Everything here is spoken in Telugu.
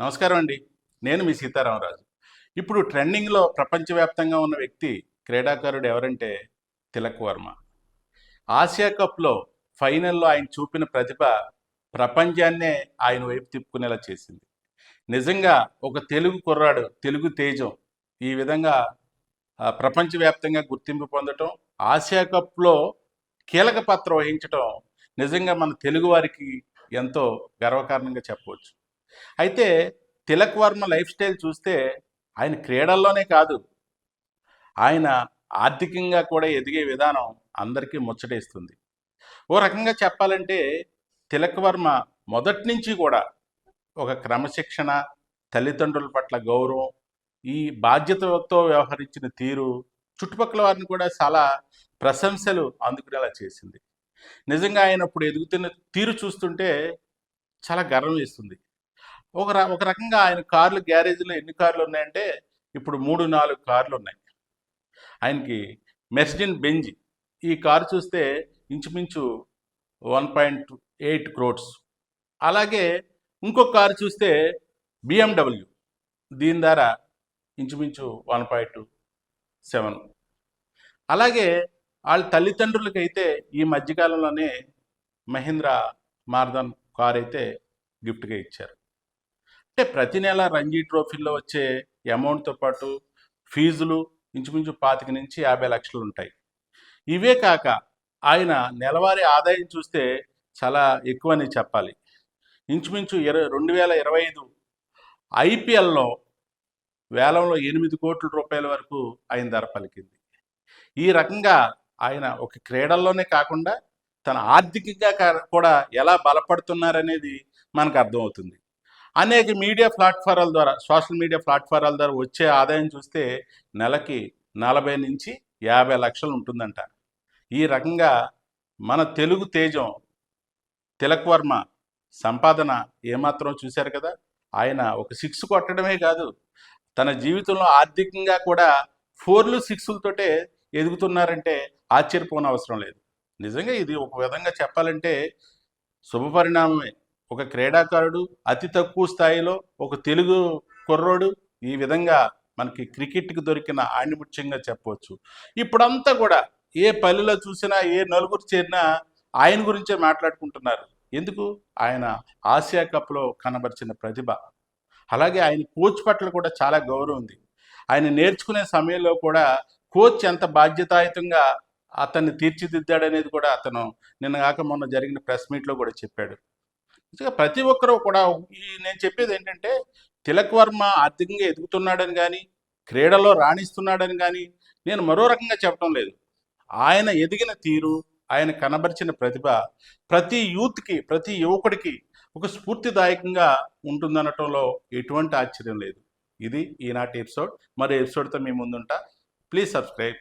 నమస్కారం అండి. నేను మీ సీతారామరాజు. ఇప్పుడు ట్రెండింగ్లో ప్రపంచవ్యాప్తంగా ఉన్న వ్యక్తి క్రీడాకారుడు ఎవరంటే తిలక్ వర్మ. ఆసియా కప్లో ఫైనల్లో ఆయన చూపిన ప్రతిభ ప్రపంచాన్నే ఆయన వైపు తిప్పుకునేలా చేసింది. నిజంగా ఒక తెలుగు కుర్రాడు తెలుగు తేజం ఈ విధంగా ప్రపంచవ్యాప్తంగా గుర్తింపు పొందటం ఆసియా కప్లో కీలక పాత్ర వహించటం నిజంగా మన తెలుగు వారికి ఎంతో గర్వకారణంగా చెప్పవచ్చు. అయితే తిలక్ వర్మ లైఫ్ స్టైల్ చూస్తే ఆయన క్రీడల్లోనే కాదు. ఆయన ఆర్థికంగా కూడా ఎదిగే విధానం అందరికీ ముచ్చటేస్తుంది. ఓ రకంగా చెప్పాలంటే తిలక్ వర్మ మొదటి నుంచి కూడా ఒక క్రమశిక్షణ తల్లిదండ్రుల పట్ల గౌరవం ఈ బాధ్యతతో వ్యవహరించిన తీరు చుట్టుపక్కల వారిని కూడా చాలా ప్రశంసలు అందుకునేలా చేసింది. నిజంగా ఆయన ఇప్పుడు ఎదుగుతున్న తీరు చూస్తుంటే చాలా గర్వం వేస్తుంది. ఒక ఒక రకంగా ఆయన కార్లు గ్యారేజ్లో ఎన్ని కార్లు ఉన్నాయంటే ఇప్పుడు మూడు నాలుగు కార్లు ఉన్నాయి. ఆయనకి మెర్సిడిన్ బెంజ్ ఈ కారు చూస్తే ఇంచుమించు వన్ పాయింట్ ఎయిట్ క్రోడ్స్ అలాగే ఇంకో కారు చూస్తే బిఎండబ్ల్యూ దీని ద్వారా ఇంచుమించు వన్ పాయింట్ సెవెన్. అలాగే వాళ్ళ తల్లిదండ్రులకైతే ఈ మధ్యకాలంలోనే మహీంద్రా మార్దన్ కార్ అయితే గిఫ్ట్గా ఇచ్చారు. ప్రతి నెల రంజీ ట్రోఫీలో వచ్చే అమౌంట్తో పాటు ఫీజులు ఇంచుమించు పాతిక నుంచి యాభై లక్షలు ఉంటాయి. ఇవే కాక ఆయన నెలవారీ ఆదాయం చూస్తే చాలా ఎక్కువని చెప్పాలి. ఇంచుమించు ఇరవై రెండు వేల ఇరవై ఐదు ఐపీఎల్లో వేలంలో ఎనిమిది కోట్ల రూపాయల వరకు ఆయన ధర పలికింది. ఈ రకంగా ఆయన ఒక క్రీడల్లోనే కాకుండా తన ఆర్థికంగా కూడా ఎలా బలపడుతున్నారనేది మనకు అర్థమవుతుంది. అనేక మీడియా ప్లాట్ఫారాల ద్వారా సోషల్ మీడియా ప్లాట్ఫారాల ద్వారా వచ్చే ఆదాయం చూస్తే నెలకి నలభై నుంచి యాభై లక్షలు ఉంటుందంట. ఈ రకంగా మన తెలుగు తేజం తిలక్ వర్మ సంపాదన ఏమాత్రం చూశారు కదా? ఆయన ఒక సిక్స్ కొట్టడమే కాదు తన జీవితంలో ఆర్థికంగా కూడా ఫోర్లు సిక్స్లతోటే ఎదుగుతున్నారంటే ఆశ్చర్యపోన అవసరం లేదు. నిజంగా ఇది ఒక విధంగా చెప్పాలంటే శుభపరిణామమే. ఒక క్రీడాకారుడు అతి తక్కువ స్థాయిలో ఒక తెలుగు కుర్రోడు ఈ విధంగా మనకి క్రికెట్కి దొరికిన ఆణిముత్యంగా చెప్పవచ్చు. ఇప్పుడంతా కూడా ఏ పల్లెలో చూసినా ఏ నలుగురు చేరినా ఆయన గురించే మాట్లాడుకుంటున్నారు. ఎందుకు? ఆయన ఆసియా కప్లో కనబరిచిన ప్రతిభ. అలాగే ఆయన కోచ్ పట్ల కూడా చాలా గౌరవం ఉంది. ఆయన నేర్చుకునే సమయంలో కూడా కోచ్ ఎంత బాధ్యతాయుతంగా అతన్ని తీర్చిదిద్దాడనేది కూడా అతను నిన్న కాక మొన్న జరిగిన ప్రెస్ మీట్లో కూడా చెప్పాడు. ప్రతి ఒక్కరూ కూడా ఈ నేను చెప్పేది ఏంటంటే తిలక్ వర్మ ఆర్థికంగా ఎదుగుతున్నాడని కానీ క్రీడలో రాణిస్తున్నాడని కానీ నేను మరో రకంగా చెప్పడం లేదు. ఆయన ఎదిగిన తీరు ఆయన కనబరిచిన ప్రతిభ ప్రతి యూత్కి ప్రతి యువకుడికి ఒక స్ఫూర్తిదాయకంగా ఉంటుందనటంలో ఎటువంటి ఆశ్చర్యం లేదు. ఇది ఈనాటి ఎపిసోడ్. మరో ఎపిసోడ్తో మీ ముందుంటా. Please subscribe.